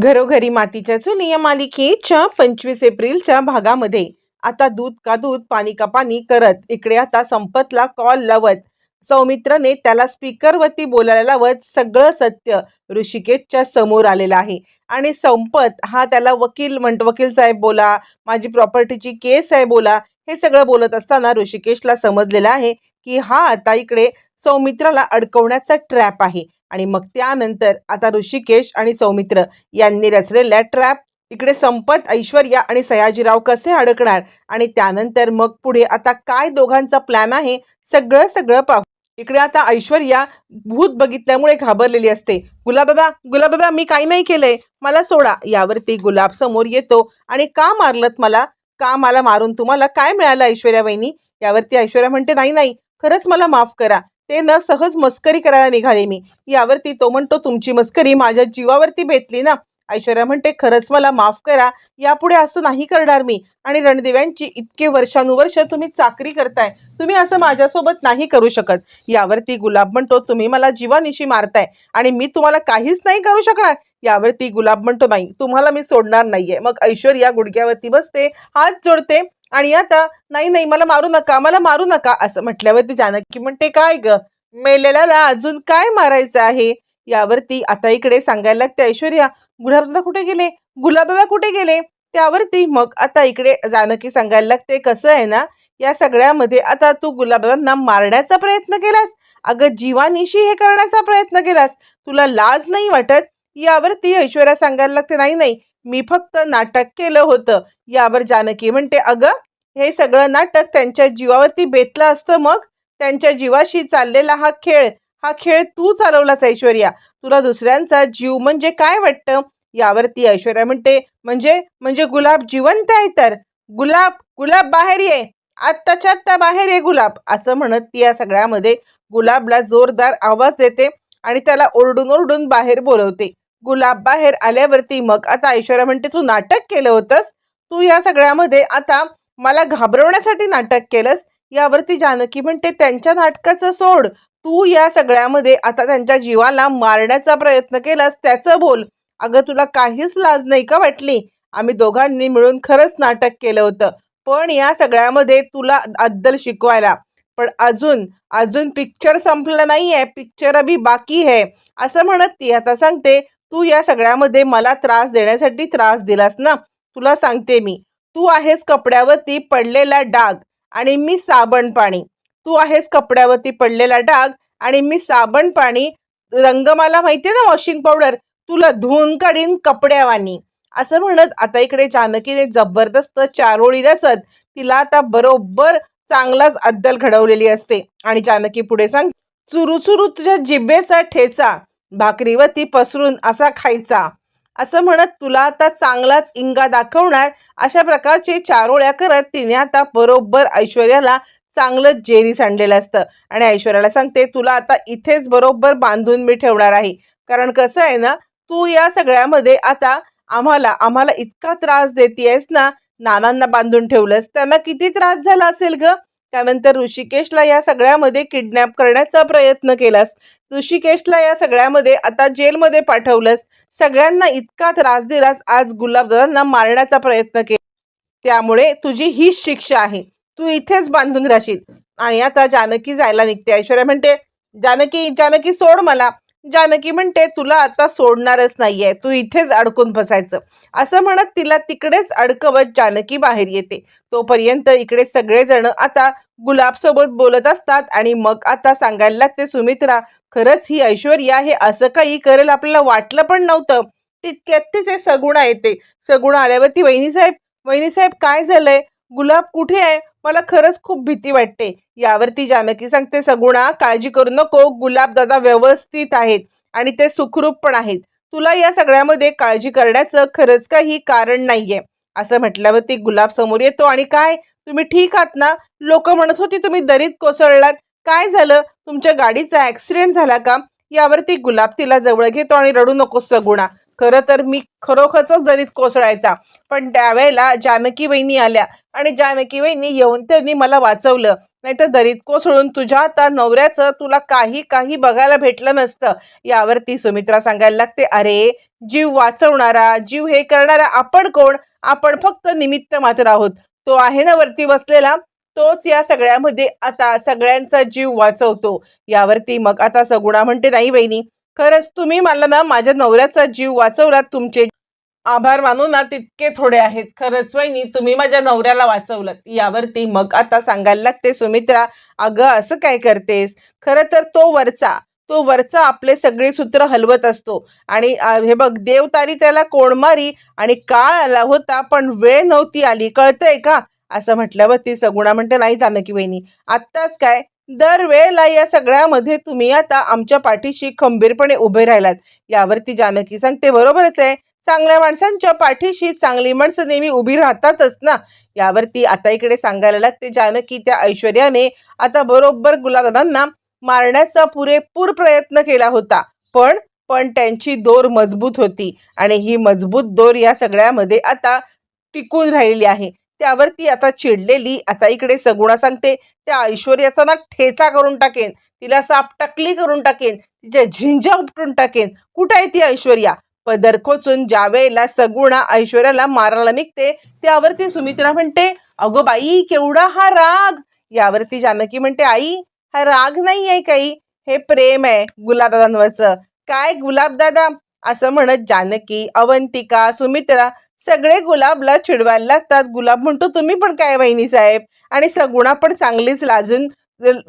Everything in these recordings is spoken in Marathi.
घरोघरी मातीच्या चुली या मालिकेच्या पंचवीस एप्रिलच्या भागामध्ये. आता दूध का दूध पाणी का पाणी करत. इकडे आता संपतला कॉल लावत. सौमित्रने त्याला स्पीकरवरती बोलायला लावत. सगळं सत्य ऋषिकेशच्या समोर आलेलं आहे. आणि संपत हा त्याला वकील म्हणतो वकील साहेब बोला माझी प्रॉपर्टीची केस आहे बोला. हे सगळं बोलत असताना ऋषिकेशला समजलेलं आहे की हा आता इकडे सौमित्राला अडकवण्याचा ट्रॅप आहे. आणि मग त्यानंतर आता ऋषिकेश आणि सौमित्र यांनी रचलेल्या ट्रॅप इकडे संपत ऐश्वर्या आणि सयाजीराव कसे अडकणार? आणि त्यानंतर मग पुढे आता काय दोघांचा प्लॅन आहे? सगळं सगळं पाहू. इकडे आता ऐश्वर्या भूत बघितल्यामुळे घाबरलेली असते. गुलाबाबा गुलाबाबा मी काही नाही केलंय. मला सोडा. यावरती गुलाब समोर येतो आणि का मारलत मला? का मला मारून तुम्हाला काय मिळालं ऐश्वर्या वहिनी? यावरती ऐश्वर्या म्हणते नाही नाही. खरंच मला माफ करा. ते न सहज मस्करी करायला निघाले मी. यावरती तो म्हणतो तुमची मस्करी माझ्या जीवावरती बेतली ना. ऐश्वर्या म्हणते खरंच मला माफ करा. यापुढे असं नाही करणार मी. आणि रणदिव्यांची इतके वर्षानुवर्ष तुम्ही चाकरी करताय. तुम्ही असं माझ्यासोबत नाही करू शकत. यावरती गुलाब म्हणतो तुम्ही मला जीवानिशी मारताय. आणि मी तुम्हाला काहीच नाही करू शकणार. यावरती गुलाब म्हणतो नाही तुम्हाला मी सोडणार नाहीये. मग ऐश्वर्या गुडघ्यावरती बसते हात जोडते आणि आता नाही नाही मला मारू नका मला मारू नका असं म्हटल्यावरती जानकी म्हणते काय ग? मेलेल्याला अजून काय मारायचं आहे? यावरती आता इकडे सांगायला लागते ऐश्वर्या गुलाबदादा कुठे गेले? गुलाबदादा कुठे गेले? त्यावरती मग आता इकडे जानकी सांगायला लागते कसं आहे ना या सगळ्यामध्ये आता तू गुलाबदादांना मारण्याचा प्रयत्न केलास. अगं जीवानिशी हे करण्याचा प्रयत्न केलास. तुला लाज नाही वाटत? यावरती ऐश्वर्या सांगायला लागते नाही नाही मी फक्त नाटक केलं होतं. यावर जानकी म्हणते अगं हे सगळं नाटक त्यांच्या जीवावरती बेतलं असतं मग? त्यांच्या जीवाशी चाललेला हा खेळ हा खेळ तू चालवलाच ऐश्वर्या? तुला दुसऱ्यांचा जीव म्हणजे काय वाटतं? यावरती ऐश्वर्या म्हणते म्हणजे म्हणजे गुलाब जिवंत आहे तर? गुलाब गुलाब बाहेर ये. आत्ताच्या आत्ता बाहेर ये गुलाब. असं म्हणत ती या सगळ्यामध्ये गुलाबला जोरदार आवाज देते आणि त्याला ओरडून ओरडून बाहेर बोलवते. गुलाब बाहेर आल्यावरती मग आता ऐश्वर्या म्हणते तू नाटक केलं होतंस? तू या सगळ्यामध्ये आता मला घाबरवण्यासाठी नाटक केलंस? यावरती जानकी म्हणते त्यांच्या नाटकाचं सोड. तू या सगळ्यामध्ये आता त्यांच्या जीवाला मारण्याचा प्रयत्न केलास त्याचं बोल. अगं तुला काहीच लाज नाही का वाटली? आम्ही दोघांनी मिळून खरंच नाटक केलं होतं. पण या सगळ्यामध्ये तुला अद्दल शिकवायला. पण अजून अजून पिक्चर संपलं नाही आहे पिक्चर अभि बाकी आहे असं म्हणत ती आता सांगते तू या सगळ्यामध्ये मला त्रास देण्यासाठी त्रास दिलास ना. तुला सांगते मी. तू आहेस कपड्यावरती पडलेला डाग आणि मी साबण पाणी. तू आहेस कपड्यावरती पडलेला डाग आणि मी साबण पाणी. रंग मला माहितीये ना वॉशिंग पावडर? तुला धुवून काढीन कपड्यावानी. असं म्हणत आता इकडे जानकीने जबरदस्त चारोळी रचत तिला आता बरोबर चांगलाच अद्दल घडवलेली असते. आणि जानकी पुढे सांग चुरू तुझ्या जिभेचा ठेचा भाकरीवरती पसरून असा खायचा. असं म्हणत तुला आता चांगलाच इंगा दाखवणार. अशा प्रकारचे चारोळ्या करत तिने आता बरोबर ऐश्वर्याला चांगलं जेरी सांडलेलं असतं. आणि ऐश्वर्याला सांगते तुला आता इथेच बरोबर बांधून मी ठेवणार आहे. कारण कसं आहे ना तू या सगळ्यामध्ये आता आम्हाला आम्हाला इतका त्रास देतेयस ना नानांना बांधून ठेवलंस. त्यांना किती त्रास झाला असेल ग? त्यानंतर ऋषिकेशला या सगळ्यामध्ये किडनॅप करण्याचा प्रयत्न केलास. ऋषिकेशला या सगळ्यामध्ये आता जेलमध्ये पाठवलंस. सगळ्यांना इतका त्रास दिलास आज गुलाबदादांना मारण्याचा प्रयत्न केला त्यामुळे तुझी हीच शिक्षा आहे. तू इथेच बांधून राहशील. आणि आता जानकी जायला निघते. ऐश्वर्या म्हणते जानकी जानकी सोड मला. जानकी म्हणते तुला आता सोडणारच नाहीये. तू इथेच अडकून बसायचं. असं म्हणत तिला तिकडेच अडकवत जानकी बाहेर येते. तोपर्यंत इकडे सगळेजण आता गुलाबसोबत बोलत असतात आणि मग आता सांगायला लागते सुमित्रा खरंच ही ऐश्वर्या हे असं काही करेल आपल्याला वाटलं पण नव्हतं. तितक्यात तिथे सगुणा येते. सगुणा आल्यावरती वहिनी साहेब वहिनी साहेब काय झालंय? गुलाब कुठे आहे? मला खरंच खूप भीती वाटते. यावरती जानकी सांगते सगुणा काळजी करू नको. गुलाब दादा व्यवस्थित आहेत आणि ते सुखरूप पण आहेत. तुला या सगळ्यामध्ये काळजी करण्याचं खरंच काही कारण नाहीये. असं म्हटल्यावरती गुलाब समोर येतो. आणि काय? तुम्ही ठीक आहात ना? लोक म्हणत होती तुम्ही दरीत कोसळलात. काय झालं? तुमच्या गाडीचा ऍक्सिडेंट झाला का? यावरती गुलाब तिला जवळ घेतो आणि रडू नकोस सगुणा. खरं तर मी खरोखरच दरीत कोसळायचा. पण त्यावेळेला जानकी वहिनी आल्या आणि जानकी वहिनी येऊन त्यांनी मला वाचवलं. नाहीतर दरीत कोसळून तुझ्या आता नवऱ्याचं तुला काही काही बघायला भेटलं नसतं. यावरती सुमित्रा सांगायला लागते अरे जीव वाचवणारा जीव हे करणारा आपण कोण? आपण फक्त निमित्त मात्र आहोत. तो आहे ना वरती बसलेला? तोच या सगळ्यामध्ये आता सगळ्यांचा जीव वाचवतो. यावरती मग आता सगुणा म्हणते नाही वहिनी खरंच तुम्ही मला ना माझ्या नवऱ्याचा जीव वाचवला तुमचे आभार मानू ना तितके थोडे आहेत. खरंच वहिनी तुम्ही माझ्या नवऱ्याला वाचवलं. यावरती मग आता सांगायला लागते सुमित्रा अगं असं काय करतेस? खरं तर तो वरचा तो वरचा आपले सगळे सूत्र हलवत असतो. आणि हे बघ देवतारी त्याला कोणमारी आणि काळ आला होता पण वेळ नव्हती आली. कळतंय का? असं म्हटल्यावर ती सगुणा म्हणते नाही जानकी वहिनी आत्ताच काय दरवेळेला या सगळ्यामध्ये तुम्ही आता आमच्या पाठीशी खंबीरपणे उभे राहिलात. यावरती जानकी सांगते बरोबरच आहे. चांगल्या माणसांच्या पाठीशी चांगली माणसं नेहमी उभी राहतातच ना? यावरती आता इकडे सांगायला लागते जानकी त्या ऐश्वर्याने आता बरोबर गुलाबदादांना मारण्याचा पुरेपूर प्रयत्न केला होता. पण पण त्यांची दोर मजबूत होती आणि ही मजबूत दोर या सगळ्यामध्ये आता टिकून राहिलेली आहे. त्यावरती आता चिडलेली आता इकडे सगुणा सांगते त्या ऐश्वर्याचा ना ठेचा करून टाकेन तिला साप टकली करून टाकेन तिच्या झिंजा उपटून टाकेन. कुठं आहे ती ऐश्वर्या? पदर खोचून ज्या वेळेला सगुणा ऐश्वर्याला मारायला निघते त्यावरती सुमित्रा म्हणते अगो बाई केवढा हा राग. यावरती जानकी म्हणते आई हा राग नाही आहे काही. हे प्रेम आहे गुलाबदादांवरचं. काय गुलाबदादा? असं म्हणत जानकी अवंतिका सुमित्रा सगळे गुलाबला चिडवायला लागतात. गुलाब म्हणतो तुम्ही पण काय वहिनी साहेब? आणि सगुणा पण चांगलीच लाजून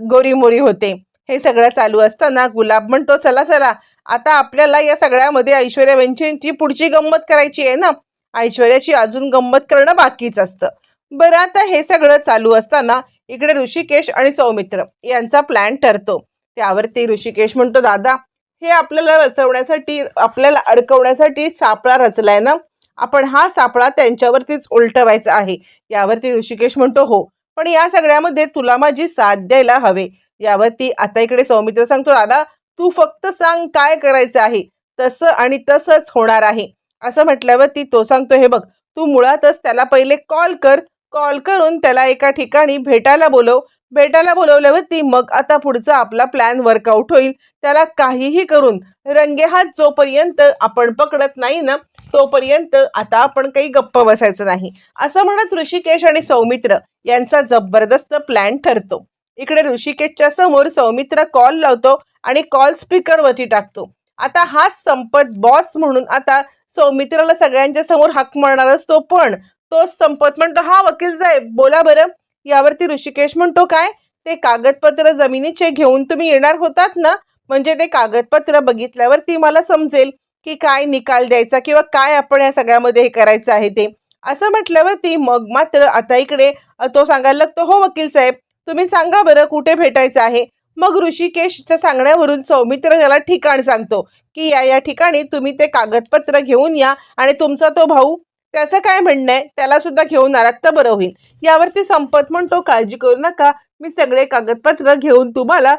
गोरीमोरी होते. हे सगळं चालू असताना गुलाब म्हणतो चला चला आता आपल्याला या सगळ्यामध्ये ऐश्वर्या वेंचेंची पुढची गंमत करायची आहे ना? ऐश्वर्याची अजून गंमत करणं बाकीच असतं. बरं आता हे सगळं चालू असताना इकडे ऋषिकेश आणि सौमित्र यांचा प्लॅन ठरतो. त्यावरती ऋषिकेश म्हणतो दादा हे आपल्याला रचवण्यासाठी आपल्याला अडकवण्यासाठी सापळा रचलाय ना? आपण हा सापळा त्यांच्यावरतीच उलटवायचा आहे. यावरती ऋषिकेश म्हणतो हो पण या सगळ्यामध्ये तुला माझी साथ द्यायला हवे. यावरती आता इकडे सौमित्र सांगतो दादा तू फक्त सांग काय करायचं आहे. तसं आणि तसंच होणार आहे. असं म्हटल्यावरती तो सांगतो हे बघ तू मुळातच त्याला पहिले कॉल कर. कॉल करून त्याला एका ठिकाणी भेटायला बोलव. भेटायला बोलवल्यावरती मग आता पुढचा आपला प्लॅन वर्कआउट होईल. त्याला काहीही करून रंगेहात जोपर्यंत आपण पकडत नाही ना तोपर्यंत आता आपण काही गप्प बसायचं नाही. असं म्हणत ऋषिकेश आणि सौमित्र यांचा जबरदस्त प्लॅन ठरतो. इकडे ऋषिकेशच्या समोर सौमित्र कॉल लावतो आणि कॉल स्पीकरवरती टाकतो. आता हाच संपत बॉस म्हणून आता सौमित्राला सगळ्यांच्या समोर हाक मारणार असतो पण. तोच संपत म्हणतो हा वकील साहेब बोला बरं. यावरती ऋषिकेश म्हणतो काय? ते कागदपत्र जमिनीचे घेऊन तुम्ही येणार होतात ना? म्हणजे ते कागदपत्र बघितल्यावरती मला समजेल की काय निकाल द्यायचा किंवा काय आपण या सगळ्यामध्ये हे करायचं आहे ते. असं म्हटल्यावरती मग मात्र आता इकडे तो सांगायला लागतो हो वकील साहेब तुम्ही सांगा बरं कुठे भेटायचं आहे? मग ऋषिकेशच्या सांगण्यावरून सौमित्र याला ठिकाण सांगतो की या या ठिकाणी तुम्ही ते कागदपत्र घेऊन या आणि तुमचा तो भाऊ त्याचं काय म्हणणं आहे? त्याला सुद्धा घेऊन आलात तर बरं होईल. यावरती संपत म्हणतो काळजी करू नका. मी सगळे कागदपत्र घेऊन तुम्हाला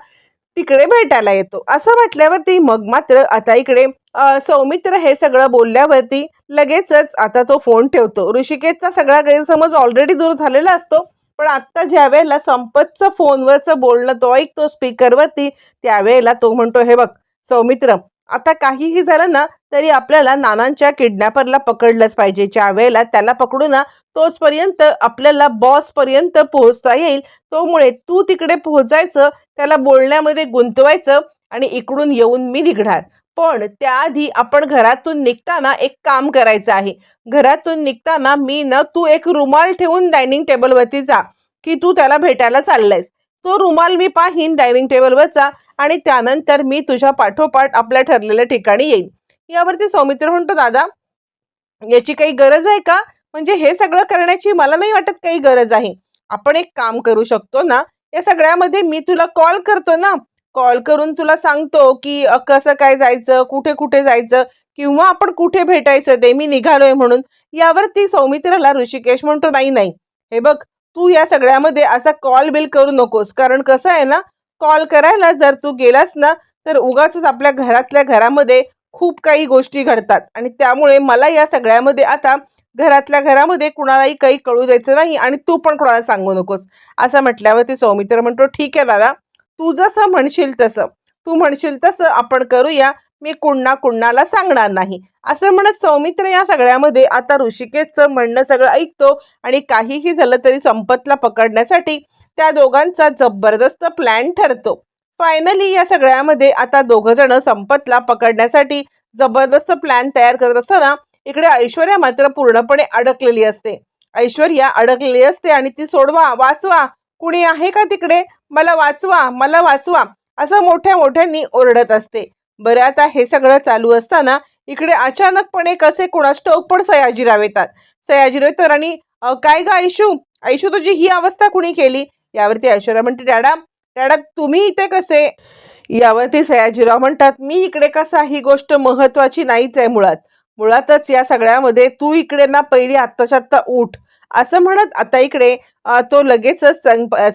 तिकडे भेटायला येतो. असं म्हटल्यावरती मग मात्र आता इकडे सौमित्र हे सगळं बोलल्यावरती लगेचच आता तो फोन ठेवतो. ऋषिकेशचा सगळा गैरसमज ऑलरेडी दूर झालेला असतो. पण आत्ता ज्या वेळेला संपतचं फोनवरचं बोलणं तो ऐकतो स्पीकरवरती त्यावेळेला तो म्हणतो हे बघ सौमित्र आता काहीही झालं ना तरी आपल्याला नानांच्या किडनॅपरला पकडलंच पाहिजे. ज्या वेळेला त्याला पकडू ना तोचपर्यंत आपल्याला बॉसपर्यंत पोहोचता येईल. तोमुळे तू तिकडे पोहोचायचं त्याला बोलण्यामध्ये गुंतवायचं आणि इकडून येऊन मी निघणार. पण त्याआधी आपण घरातून निघताना एक काम करायचं आहे. घरातून निघताना मी ना तू एक रुमाल ठेवून डायनिंग टेबलवरती जा की तू त्याला भेटायला चाललायस. तो रुमाल मी पाहीन डायनिंग टेबलवरचा आणि त्यानंतर मी तुझ्या पाठोपाठ आपल्या ठरलेल्या ठिकाणी येईन. यावरती सौमित्र म्हणतो दादा याची काही गरज आहे का? म्हणजे हे सगळं करण्याची मला नाही वाटत काही गरज आहे. आपण एक काम करू शकतो ना या सगळ्यामध्ये मी तुला कॉल करतो ना. कॉल करून तुला सांगतो की कसं काय जायचं कुठे कुठे जायचं किंवा आपण कुठे भेटायचं ते मी निघालोय म्हणून. यावरती सौमित्राला ऋषिकेश म्हणतो नाही नाही. हे बघ तू या सगळ्यामध्ये असा कॉल बिल करू नकोस. कारण कसं आहे ना कॉल करायला जर तू गेलास ना तर उगाच आपल्या घरातल्या घरामध्ये खूप काही गोष्टी घडतात. आणि त्यामुळे मला या सगळ्यामध्ये आता घरातल्या घरामध्ये कुणालाही काही कळू द्यायचं नाही आणि तू पण कोणाला सांगू नकोस. असं म्हटल्यावर ते सौमित्र म्हणतो ठीक आहे दादा तू जसं म्हणशील तसं. तू म्हणशील तसं आपण करूया. मी कुणा कुणाला सांगणार नाही. असं म्हणत सौमित्र या सगळ्यामध्ये आता ऋषिकेशचं म्हणणं सगळं ऐकतो आणि काहीही झालं तरी संपतला पकडण्यासाठी त्या दोघांचा जबरदस्त प्लॅन ठरतो. फायनली या सगळ्यामध्ये आता दोघं जण संपतला पकडण्यासाठी जबरदस्त प्लॅन तयार करत असताना इकडे ऐश्वर्या मात्र पूर्णपणे अडकलेली असते. ऐश्वर्या अडकलेली असते आणि ती सोडवा वाचवा. कुणी आहे का तिकडे? मला वाचवा मला वाचवा. असं मोठ्या मोठ्यांनी ओरडत असते. बरं आता हे सगळं चालू असताना इकडे अचानकपणे कसे कुणास ठाऊक पण सयाजीराव येतात. सयाजीराव येतात आणि काय ग ऐशू ऐशू तुझी ही अवस्था कुणी केली? यावरती ऐश्वर्या म्हणते डॅडा डॅडा तुम्ही इथे कसे? यावरती सयाजीराव म्हणतात मी इकडे कसा? ही गोष्ट महत्वाची नाहीच आहे मुळात. मुळातच या सगळ्यामध्ये तू इकडे ना पहिली आत्ताच्या आत्ता उठ. असं म्हणत आता इकडे तो लगेचच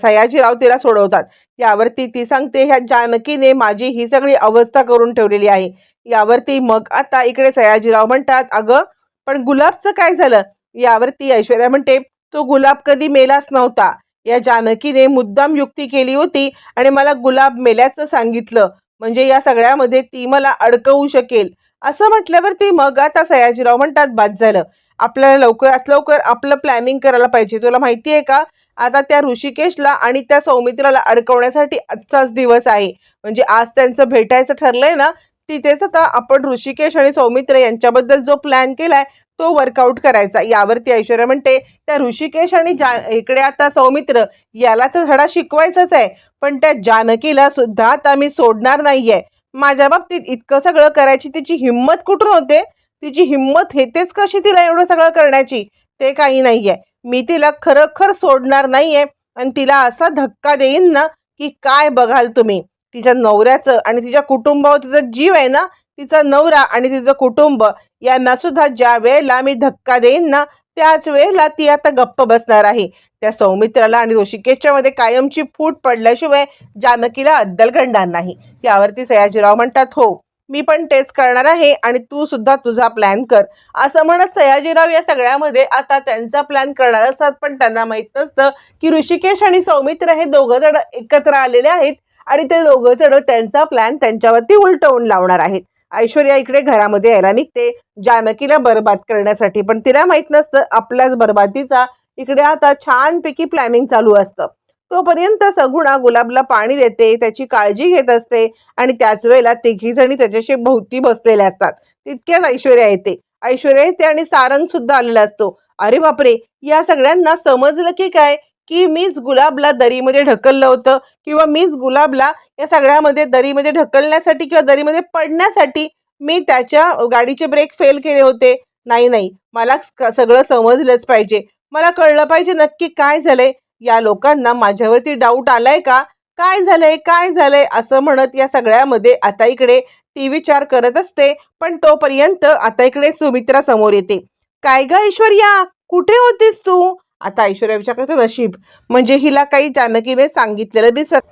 सयाजीराव तिला सोडवतात. यावरती ती सांगते ह्या जानकीने माझी ही सगळी अवस्था करून ठेवलेली आहे. यावरती मग आता इकडे सयाजीराव म्हणतात अगं पण गुलाबचं काय झालं? यावरती ऐश्वर्या म्हणते तो गुलाब कधी मेलाच नव्हता. या जानकीने मुद्दाम युक्ती केली होती आणि मला गुलाब मेल्याचं सांगितलं. म्हणजे या सगळ्यामध्ये ती मला अडकवू शकेल. असं म्हटल्यावरती मग आता सयाजीराव म्हणतात बाद झालं. आपल्याला लवकरात लवकर आपलं प्लॅनिंग करायला पाहिजे. तुला माहिती आहे का? आता त्या ऋषिकेशला आणि त्या सौमित्राला अडकवण्यासाठी आजचाच दिवस आहे. म्हणजे आज त्यांचं भेटायचं ठरलंय ना तिथेच आता आपण ऋषिकेश आणि सौमित्र यांच्याबद्दल जो प्लॅन केलाय तो वर्कआउट करायचा. यावरती ऐश्वर्या म्हणते त्या ऋषिकेश आणि जा इकडे आता सौमित्र याला तर धडा शिकवायचाच आहे. पण त्या जानकीला सुद्धा आता मी सोडणार नाहीये. माझ्या बाबतीत इतकं सगळं करायची तिची हिंमत कुठून होते? तिची हिंमत हेतेच कशी तिला एवढं सगळं करण्याची? ते काही नाहीये. मी तिला खरोखर सोडणार नाहीये. आणि तिला असा धक्का देईन ना की काय बघाल तुम्ही? तिच्या नवऱ्याचं आणि तिच्या कुटुंबावर तिचा जीव आहे ना तिचा नवरा आणि तिचं कुटुंब यांना सुद्धा ज्या वेळेला मी धक्का देईन ना त्याच वेळेला ती आता गप्प बसणार आहे. त्या सौमित्राला आणि ऋषिकेशच्या मध्ये कायमची फूट पडल्याशिवाय जानकीला अद्दल घडणार नाही. यावरती सयाजीराव म्हणतात हो मी पण तेच करणार आहे आणि तू सुद्धा तुझा प्लॅन कर. असं म्हणत सयाजीराव या सगळ्यामध्ये आता त्यांचा प्लॅन करणार असतात पण त्यांना माहीत नसतं की ऋषिकेश आणि सौमित्र हे दोघं जण एकत्र आलेले आहेत आणि ते दोघं जण त्यांचा प्लॅन त्यांच्यावरती उलटवून लावणार आहेत. ऐश्वर्या इकडे घरामध्ये यायला निघते. जानकीला बरबाद करण्यासाठी पण तिला माहीत नसतं आपल्याच बरबादीचा. इकडे आता छानपैकी प्लॅनिंग चालू असतं. तोपर्यंत सगुणा गुलाबला पाणी देते त्याची काळजी घेत असते आणि त्याच वेळेला तिघी जणी त्याच्याशी भोवती बसलेल्या असतात. तितक्याच ऐश्वर्या येते. ऐश्वर्या येते आणि सारंग सुद्धा आलेला असतो. अरे बापरे या सगळ्यांना समजलं की काय? की मीच गुलाबला दरीमध्ये ढकललं होतं किंवा मीच गुलाबला या सगळ्यामध्ये दरीमध्ये ढकलण्यासाठी किंवा दरीमध्ये पडण्यासाठी मी त्याच्या गाडीचे ब्रेक फेल केले होते. नाही नाही. मला सगळं समजलंच पाहिजे. मला कळलं पाहिजे नक्की काय झालंय. या लोकांना माझ्यावरती डाऊट आलाय का? काय झालंय? काय झालंय? असं म्हणत या सगळ्यामध्ये आता इकडे ती विचार करत असते पण तोपर्यंत आता इकडे सुमित्रा समोर येते. काय ग ऐश्वर्या? कुठे होतीस तू? आता ऐश्वर्या विचार करते नशीब. म्हणजे हिला काही जानकीने सांगितलेलं दिसत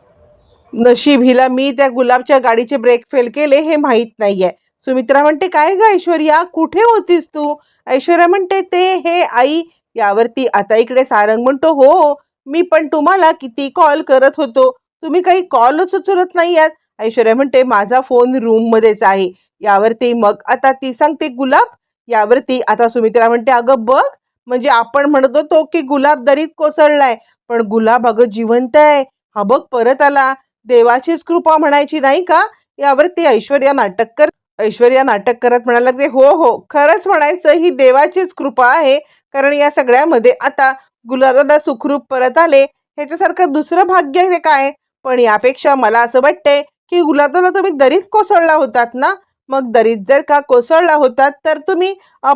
नशीब हिला मी त्या गुलाबच्या गाडीचे ब्रेक फेल केले हे माहीत नाहीये. सुमित्रा म्हणते काय ग ऐश्वर्या? कुठे होतीस तू? ऐश्वर्या म्हणते ते हे आई यावरती आता इकडे सारंग म्हणतो हो मी पण तुम्हाला किती कॉल करत होतो. तुम्ही काही कॉलच उचलत नाही आहात ऐश्वर्या म्हणते माझा फोन रूम मध्येच आहे. यावरती मग आता ती सांगते गुलाब यावरती आता सुमित्रा म्हणते अगं बघ म्हणजे आपण म्हणत होतो की गुलाब दरीत कोसळलाय पण गुलाब अगं जिवंत आहे. हा बघ परत आला. देवाचीच कृपा म्हणायची नाही का? यावरती ऐश्वर्या नाटक कर ऐश्वर्या नाटक करत म्हणायला लागते हो हो खरंच म्हणायचं ही देवाचीच कृपा आहे. कारण या सगळ्यामध्ये आता गुलाबदादा सुखरूप परत आले. ह्याच्यासारखं दुसरं भाग्य आहे ते काय? पण यापेक्षा मला असं वाटतंय की गुलाबदादा तुम्ही दरीत कोसळला होतात ना? मग दरीत जर का कोसळला होतात तर तुम्ही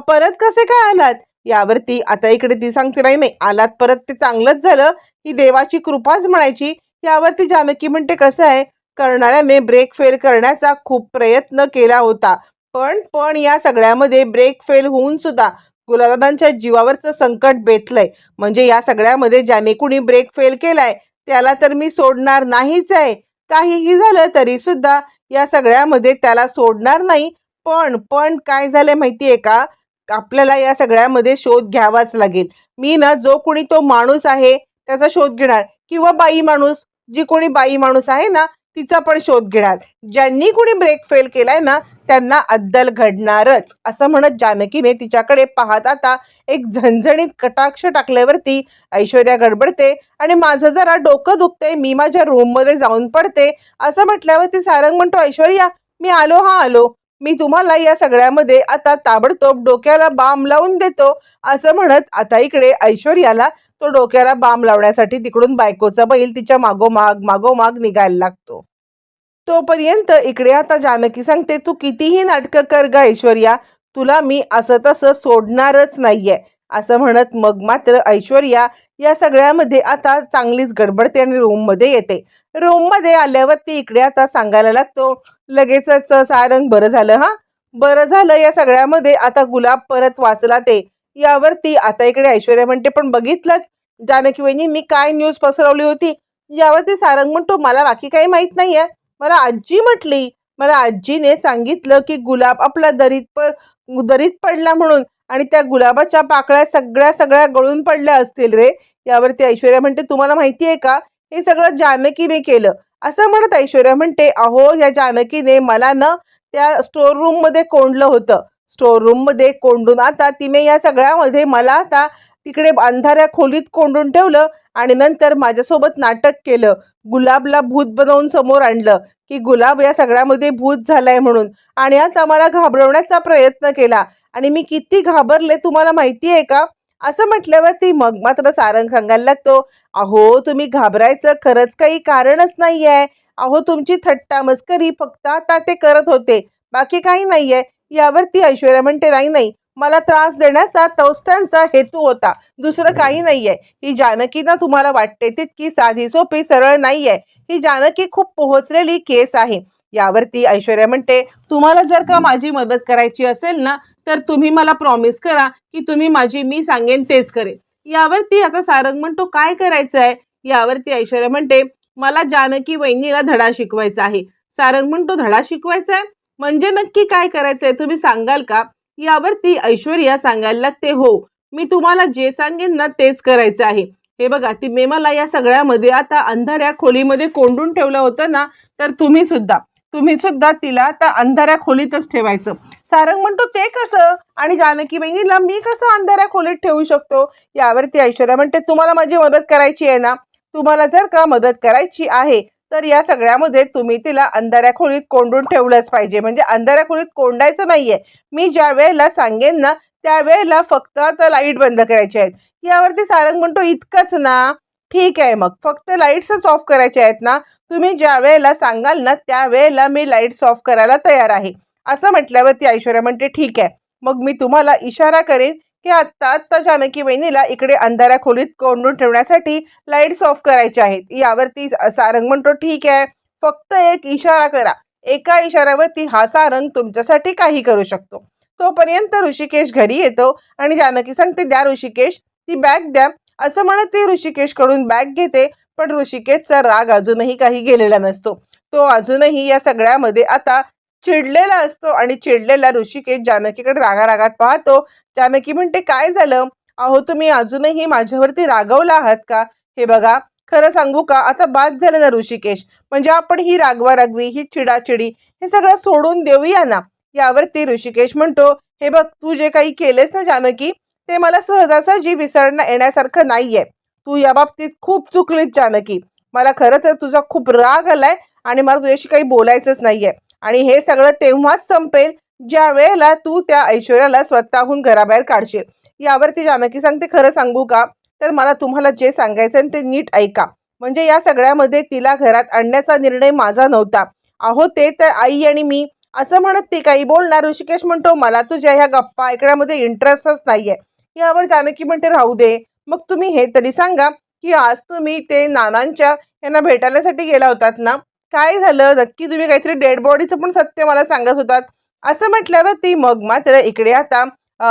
परत कसे काय आलात? यावरती आता इकडे ती सांगते बाई नाही आलात परत ते चांगलंच झालं. ही देवाची कृपाच म्हणायची. यावरती जानकी म्हणते कसं आहे? करणाऱ्याने ब्रेक फेल करण्याचा खूप प्रयत्न केला होता. पण पण या सगळ्यामध्ये ब्रेक फेल होऊन सुद्धा गुलाबांच्या जीवावरचं संकट बेतलंय. म्हणजे या सगळ्यामध्ये ज्याने कुणी ब्रेक फेल केलाय त्याला तर मी सोडणार नाहीच आहे. काहीही झालं तरी सुद्धा या सगळ्यामध्ये त्याला सोडणार नाही. पण पण काय झालंय माहितीये का? आपल्याला या सगळ्यामध्ये शोध घ्यावाच लागेल. मी ना जो कोणी तो माणूस आहे त्याचा शोध घेणार. किंवा बाई माणूस जी कोणी बाई माणूस आहे ना तिचा पण शोध घेणार. ज्यांनी कोणी ब्रेक फेल केलाय ना त्यांना अद्दल घडणारच. असं म्हणत जानकीने तिच्याकडे पाहत आता एक झणझणीत कटाक्ष टाकल्यावरती ऐश्वर्या गडबडते आणि माझं जरा डोकं दुखतंय मी माझ्या रूममध्ये जाऊन पडते. असं म्हटल्यावरती सारंग म्हणतो ऐश्वर्या मी आलो हा आलो. मी तुम्हाला या सगळ्यामध्ये आता ताबडतोब डोक्याला बाम लावून देतो असं म्हणत आता इकडे ऐश्वर्याला तो डोक्याला बाम लावण्यासाठी तिकडून बायकोचा बैल तिच्या मागोमाग मागोमाग निघायला लागतो. तोपर्यंत इकडे आता जानकी सांगते तू कितीही नाटकं कर ग ऐश्वर्या तुला मी असं तसं सोडणारच नाहीये असं म्हणत मग मात्र ऐश्वर्या या सगळ्यामध्ये आता चांगलीच गडबडते आणि रूममध्ये येते. रूममध्ये आल्यावर ती इकडे आता सांगायला लागतो लगेचच सारंग बरं झालं हा? बरं झालं या सगळ्यामध्ये आता गुलाब परत वाचला ते. यावरती आता इकडे ऐश्वर्या म्हणते पण बघितलं जानकी वहिनी मी काय न्यूज पसरवली होती? यावरती सारंग म्हणतो मला बाकी काही माहीत नाही आहे मला आजी म्हटली मला आजीने सांगितलं की गुलाब आपला दरीत प दरीत पडला म्हणून. आणि त्या गुलाबाच्या पाकळ्या सगळ्या सगळ्या गळून पडल्या असतील रे. यावरती ऐश्वर्या म्हणते तुम्हाला माहिती आहे का? हे सगळं जानकीने केलं. असं म्हणत ऐश्वर्या म्हणते अहो या जानकीने मला ना त्या स्टोर रूममध्ये कोंडलं होतं. स्टोर रूममध्ये कोंडून आता तिने या सगळ्यामध्ये मला आता तिकडे अंधाऱ्या खोलीत कोंडून ठेवलं आणि नंतर माझ्यासोबत नाटक केलं. गुलाबला भूत बनवून समोर आणलं की गुलाब या सगळ्यामध्ये भूत झालाय म्हणून आणि आता मला घाबरवण्याचा प्रयत्न केला. आणि मी किती घाबरले तुम्हाला माहिती आहे का? असं म्हटल्यावर ती मग मात्र सारंग सांगायला लागतो अहो तुम्ही घाबरायचं खरंच काही कारणच नाही आहे अहो तुमची थट्टा मस्करी फक्त आता ते करत होते. बाकी काही नाही आहे यावर ती ऐश्वर्या म्हणते नाही नाही. मला त्रास देण्याचा तौस्त्यांचा हेतू होता. दुसरं काही नाही आहे ही जानकी ना तुम्हाला वाटते तितकी साधी सोपी सरळ नाही आहे ही जानकी खूप पोहोचलेली केस आहे. यावरती ऐश्वर्या म्हणते तुम्हाला जर का माझी मदत करायची असेल ना तर तुम्ही मला प्रॉमिस करा की तुम्ही माझी मी सांगेन तेच करेन. यावरती आता सारंग म्हणतो काय करायचं आहे? यावरती ऐश्वर्या म्हणते मला जानकी वहिनीला धडा शिकवायचा आहे. सारंग म्हणतो धडा शिकवायचा आहे? म्हणजे नक्की काय करायचं आहे? तुम्ही सांगाल का? यावरती ऐश्वर्या सांगायला लागते हो मी तुम्हाला जे सांगेन ना तेच करायचं आहे. हे बघा ती मे मला या सगळ्यामध्ये आता अंधाऱ्या खोलीमध्ये कोंडून ठेवलं होतं ना तर तुम्ही सुद्धा. तुम्ही सुद्धा तिला आता अंधाऱ्या खोलीतच ठेवायचं. सारंग म्हणतो ते कसं? आणि जानकी बहिणीला मी कसं अंधाऱ्या खोलीत ठेवू शकतो? यावरती ऐश्वर्या म्हणते तुम्हाला माझी मदत करायची आहे ना? तुम्हाला जर का मदत करायची आहे तर या सगळ्यामध्ये तुम्ही तिला अंधाऱ्या खोलीत कोंडून ठेवलंच पाहिजे. म्हणजे अंधाऱ्या खोलीत कोंडायचं नाहीये. मी ज्या वेळेला सांगेन ना त्यावेळेला फक्त आता लाइट बंद करायची आहेत. यावरती सारंग म्हणतो इतकंच ना. ठीक आहे मग. फक्त लाईट्सच ऑफ करायचे आहेत ना. तुम्ही ज्या वेळेला सांगाल ना त्यावेळेला मी लाईट्स ऑफ करायला तयार आहे. असं म्हटल्यावरती ऐश्वर्या म्हणते ठीक आहे. मग मी तुम्हाला इशारा करेन की आत्ता आत्ता जानकी वहिनीला इकडे अंधाऱ्या खोलीत कोंडून ठेवण्यासाठी लाईट्स ऑफ करायचे आहेत. यावरती सारंग म्हणतो ठीक आहे. फक्त एक इशारा करा. एका इशाऱ्यावरती हा सारंग तुमच्यासाठी काही करू शकतो. तोपर्यंत ऋषिकेश घरी येतो आणि जानकी सांगते द्या ऋषिकेश ती बॅग द्या. असं म्हणत ती ऋषिकेशकडून बॅग घेते पण ऋषिकेशचा राग अजूनही काही गेलेला नसतो. तो अजूनही या सगळ्यामध्ये आता चिडलेला असतो आणि चिडलेला ऋषिकेश जानकीकडे रागा रागात पाहतो. जानकी म्हणते काय झालं? अहो तुम्ही अजूनही माझ्यावरती रागवला आहात का? हे बघा खरं सांगू का? आता बाद झालं ना ऋषिकेश? म्हणजे आपण ही रागवा रागवी ही चिडाचिडी हे सगळं सोडून देऊया ना? यावरती ऋषिकेश म्हणतो हे बघ तू जे काही केलेस ना जानकी ते मला सहजासहजी विसरणं येण्यासारखं नाहीये. तू या बाबतीत खूप चुकलीस जानकी. मला खरं तर तुझा खूप राग आलाय आणि मला तुझ्याशी काही बोलायचंच नाहीये. आणि हे सगळं तेव्हाच संपेल ज्या वेळेला तू त्या ऐश्वर्याला स्वतःहून घराबाहेर काढशील. यावरती जानकी सांगते खरं सांगू का? तर मला तुम्हाला जे सांगायचं ते नीट ऐका. म्हणजे या सगळ्यामध्ये तिला घरात आणण्याचा निर्णय माझा नव्हता. अहो ते तर आई आणि मी. असं म्हणत ती काही बोलणार. ऋषिकेश म्हणतो मला तुझ्या ह्या गप्पा ऐकण्यामध्ये इंटरेस्टच नाहीये. यावर जानकी म्हणते राहू दे. मग तुम्ही हे तरी सांगा की आज तुम्ही ते नानांच्या यांना भेटायलासाठी गेला होतात ना? काय झालं? नक्की तुम्ही काहीतरी डेड बॉडीचं पण सत्य मला सांगत होतात. असं म्हटल्यावर ती मग मात्र इकडे आता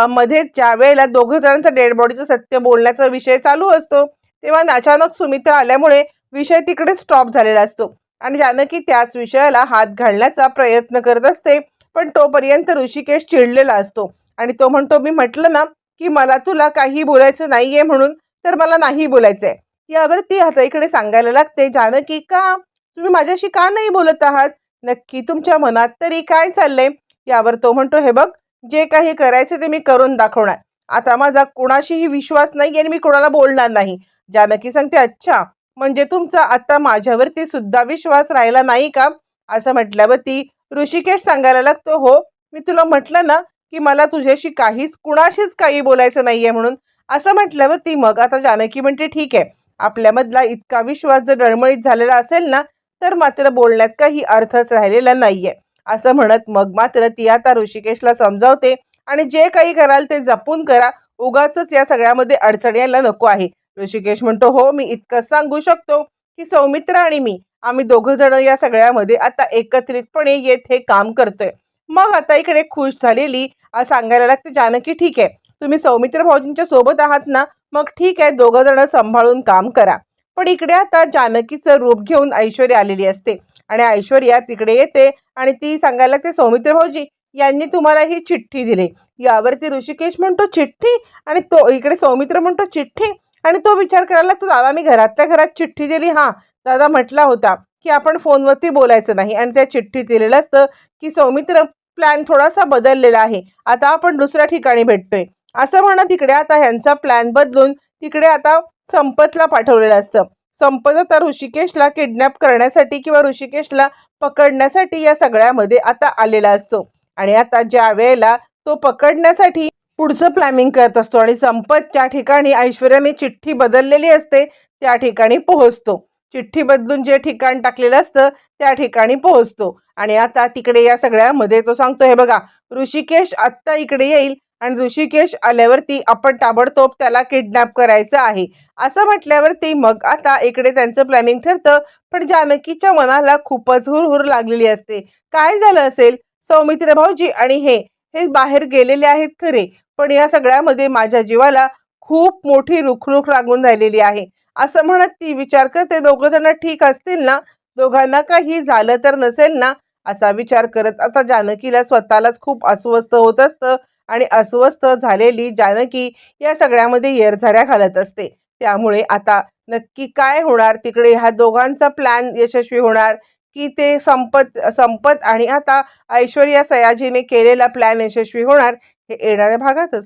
मध्ये ज्या वेळेला दोघं जणांचं डेड बॉडीचं सत्य बोलण्याचा विषय चालू असतो तेव्हा अचानक सुमित्रा आल्यामुळे विषय तिकडे स्टॉप झालेला असतो. आणि जानकी त्याच विषयाला हात घालण्याचा प्रयत्न करत असते पण तोपर्यंत ऋषिकेश चिडलेला असतो. आणि तो म्हणतो मी म्हटलं ना की मला तुला काही बोलायचं नाहीये म्हणून तर मला नाही बोलायचंय. यावर ती आता इकडे सांगायला लागते जानकी का? तुम्ही माझ्याशी का नाही बोलत आहात? नक्की तुमच्या मनात तरी काय चाललंय? यावर तो म्हणतो हे बघ जे काही करायचं ते मी करून दाखवणार. आता माझा कोणाशीही विश्वास नाही आणि मी कोणाला बोलणार नाही. जानकी सांगते अच्छा म्हणजे तुमचा आता माझ्यावरती सुद्धा विश्वास राहिला नाही का? असं म्हटल्यावरती ऋषिकेश सांगायला लागतो हो मी तुला म्हटलं ना की मला तुझ्याशी काहीच कुणाशीच काही बोलायचं नाही आहे म्हणून. असं म्हटल्यावरती मग आता जानकी म्हणते ठीक आहे आपल्यामधला इतका विश्वास जर डळमळीत झालेला असेल ना तर मात्र बोलण्यात काही अर्थच राहिलेला नाहीये. असं म्हणत मग मात्र ती आता ऋषिकेशला समजावते आणि जे काही कराल ते जपून करा. उगाच या सगळ्यामध्ये अडचण यायला नको आहे. ऋषिकेश म्हणतो हो मी इतकंच सांगू शकतो की सौमित्र आणि मी आम्ही दोघं जण या सगळ्यामध्ये आता एकत्रितपणे येत हे काम करतोय. मग आता इकडे खुश झालेली सांगायला लागते जानकी ठीक आहे. तुम्ही सौमित्र भाऊजींच्या सोबत आहात ना मग ठीक आहे दोघं जण सांभाळून काम करा. पण इकडे आता जानकीचं रूप घेऊन ऐश्वर्या आलेली असते. आणि ऐश्वर्या तिकडे येते आणि ती सांगायला लागते सौमित्र भाऊजी यांनी तुम्हाला ही चिठ्ठी दिली. यावरती ऋषिकेश म्हणतो चिठ्ठी आणि तो इकडे सौमित्र म्हणतो चिठ्ठी आणि तो विचार करायला लागतो दादा मी घरातल्या घरात चिठ्ठी दिली हां. दादा म्हटला होता की आपण फोनवरती बोलायचं नाही. आणि त्या चिठ्ठीत दिलेलं असतं की सौमित्र प्लॅन थोडासा बदललेला आहे. आता आपण दुसऱ्या ठिकाणी भेटतोय. असं म्हणत तिकडे आता ह्यांचा प्लॅन बदलून तिकडे आता संपतला पाठवलेलं असतं. संपत आता ऋषिकेशला किडनॅप करण्यासाठी किंवा ऋषिकेशला पकडण्यासाठी या सगळ्यामध्ये आता आलेला असतो. आणि आता ज्या वेळेला तो पकडण्यासाठी पुढचं प्लॅनिंग करत असतो आणि संपत ज्या ठिकाणी ऐश्वर्याने चिठ्ठी बदललेली असते त्या ठिकाणी पोहोचतो. चिठ्ठी बदलून जे ठिकाण टाकलेलं असतं त्या ठिकाणी पोहोचतो. आणि आता तिकडे या सगळ्यामध्ये तो सांगतो हे बघा ऋषिकेश आत्ता इकडे येईल आणि ऋषिकेश आल्यावरती आपण ताबडतोब त्याला किडनॅप करायचं आहे. असं म्हटल्यावरती मग आता इकडे त्यांचं प्लॅनिंग ठरतं पण जानकीच्या मनाला खूपच हुरहुर लागलेली असते. काय झालं असेल? सौमित्र भाऊजी आणि हे हे बाहेर गेलेले आहेत खरे पण या सगळ्यामध्ये माझ्या जीवाला खूप मोठी रुखरुख लागून राहिलेली आहे. असं म्हणत ती विचार करते दोघं जण ठीक असतील ना? दोघांना काही झालं तर नसेल ना? असा विचार करत आता जानकीला स्वतःलाच खूप अस्वस्थ होत असतं आणि अस्वस्थ झालेली जानकी या सगळ्यामध्ये येरझाऱ्या घालत असते. त्यामुळे आता नक्की काय होणार? तिकडे ह्या दोघांचा प्लॅन यशस्वी होणार? की ते संपत संपत आणि आता ऐश्वर्या सयाजीने केलेला प्लॅन यशस्वी होणार? हे येणाऱ्या भागातच.